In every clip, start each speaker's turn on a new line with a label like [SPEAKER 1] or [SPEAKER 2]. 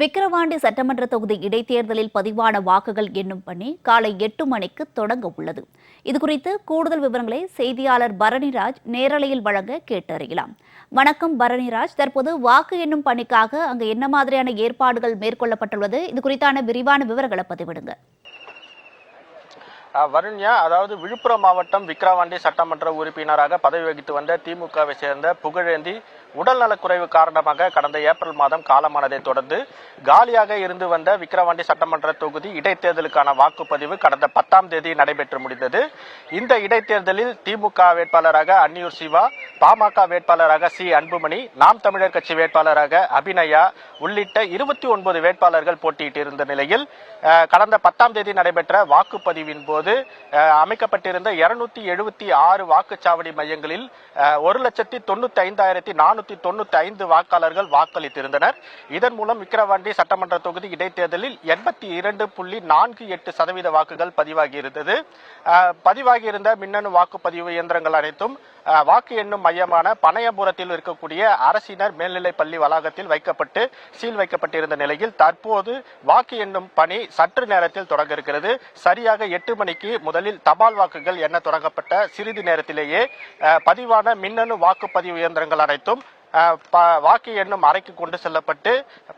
[SPEAKER 1] விக்கிரவாண்டி சட்டமன்ற தொகுதி இடைத்தேர்தலில் பதிவான வாக்குகள் எண்ணும் பணி காலை எட்டு மணிக்கு தொடங்க உள்ளது. இதுகுறித்து கூடுதல் விவரங்களை செய்தியாளர் பரணிராஜ் நேரலையில் வழங்க கேட்டறியலாம். வணக்கம் பரணிராஜ். தற்போது வாக்கு எண்ணும் பணிக்காக அங்கு என்ன மாதிரியான ஏற்பாடுகள் மேற்கொள்ளப்பட்டுள்ளது? இது குறித்தான விரிவான விவரங்களை பதிவிடுங்க.
[SPEAKER 2] வருண்யா அதாவது விழுப்புரம் மாவட்டம் விக்கிரவாண்டி சட்டமன்ற உறுப்பினராக பதவி வகித்து வந்த திமுகவை சேர்ந்த புகழேந்தி உடல்நலக்குறைவு காரணமாக கடந்த ஏப்ரல் மாதம் காலமானதை தொடர்ந்து காலியாக இருந்து வந்த விக்கிரவாண்டி சட்டமன்ற தொகுதி இடைத்தேர்தலுக்கான வாக்குப்பதிவு கடந்த பத்தாம் தேதி நடைபெற்று முடிந்தது. இந்த இடைத்தேர்தலில் திமுக வேட்பாளராக அன்னியூர் சிவா பாமக வேட்பாளராக சி அன்புமணி நாம் தமிழர் கட்சி வேட்பாளராக அபிநயா உள்ளிட்ட இருபத்தி ஒன்பது வேட்பாளர்கள் போட்டியிட்டிருந்த நிலையில் கடந்த பத்தாம் தேதி நடைபெற்ற வாக்குப்பதிவின் போது போது அமைக்கப்பட்டிருந்த இருநூத்தி எழுபத்தி ஆறு வாக்குச்சாவடி மையங்களில் ஒரு லட்சத்தி தொண்ணூத்தி ஐந்தாயிரத்தி நானூத்தி தொண்ணூத்தி ஐந்து வாக்காளர்கள் வாக்களித்திருந்தனர். இதன் மூலம் விக்கிரவாண்டி சட்டமன்ற தொகுதி இடைத்தேர்தலில் எண்பத்தி இரண்டு புள்ளி நான்கு எட்டு சதவீத வாக்குகள் பதிவாகி இருந்தது அஹ், பதிவாகியிருந்த மின்னணு வாக்குப்பதிவு இயந்திரங்கள் அனைத்தும் வாக்கு எண்ணும் மையமான பனையபுரத்தில் இருக்கக்கூடிய அரசினர் மேல்நிலைப் பள்ளி வளாகத்தில் வைக்கப்பட்டு சீல் வைக்கப்பட்டிருந்த நிலையில் தற்போது வாக்கு எண்ணும் பணி சற்று நேரத்தில் தொடங்க இருக்கிறது. சரியாக எட்டு மணி மணிக்கு முதலில் தபால் வாக்குகள் எண்ண தொடங்கப்பட்ட சிறிது நேரத்திலேயே பதிவான மின்னணு வாக்குப்பதிவு இயந்திரங்கள் அனைத்தும் வாக்கு எண்ணும் அறைக்கு கொண்டு செல்லப்பட்டு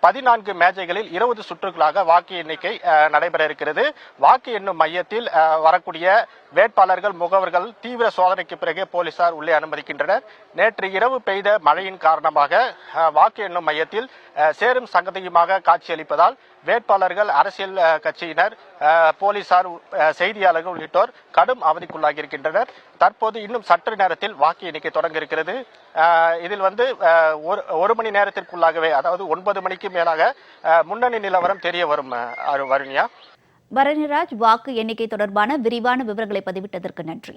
[SPEAKER 2] பதினான்கு மேஜைகளில் இருபது சுற்றுகளாக வாக்கு எண்ணிக்கை நடைபெற இருக்கிறது. வாக்கு எண்ணும் மையத்தில் வரக்கூடிய வேட்பாளர்கள் முகவர்கள் தீவிர சோதனைக்கு பிறகு போலீசார் உள்ளே அனுமதிக்கின்றனர். நேற்று இரவு பெய்த மழையின் காரணமாக வாக்கு எண்ணும் மையத்தில் சேரும் சங்கதியுமாக காட்சியளிப்பதால் வேட்பாளர்கள் அரசியல் கட்சியினர் போலீசார் செய்தியாளர்கள் உள்ளிட்டோர் கடும் அவதிக்குள்ளாகியிருக்கின்றனர். தற்போது இன்னும் சற்று நேரத்தில் வாக்கு எண்ணிக்கை தொடங்க இருக்கிறது. இதில் வந்து ஒரு ஒரு மணி நேரத்திற்குள்ளாகவே அதாவது ஒன்பது மணிக்கு மேலாக அஹ், முன்னணி நிலவரம் தெரிய வரும் வருணியா வருண்யா?
[SPEAKER 1] பரணிராஜ் வாக்கு எண்ணிக்கை தொடர்பான விரிவான விவரங்களை பதிவிட்டதற்கு நன்றி.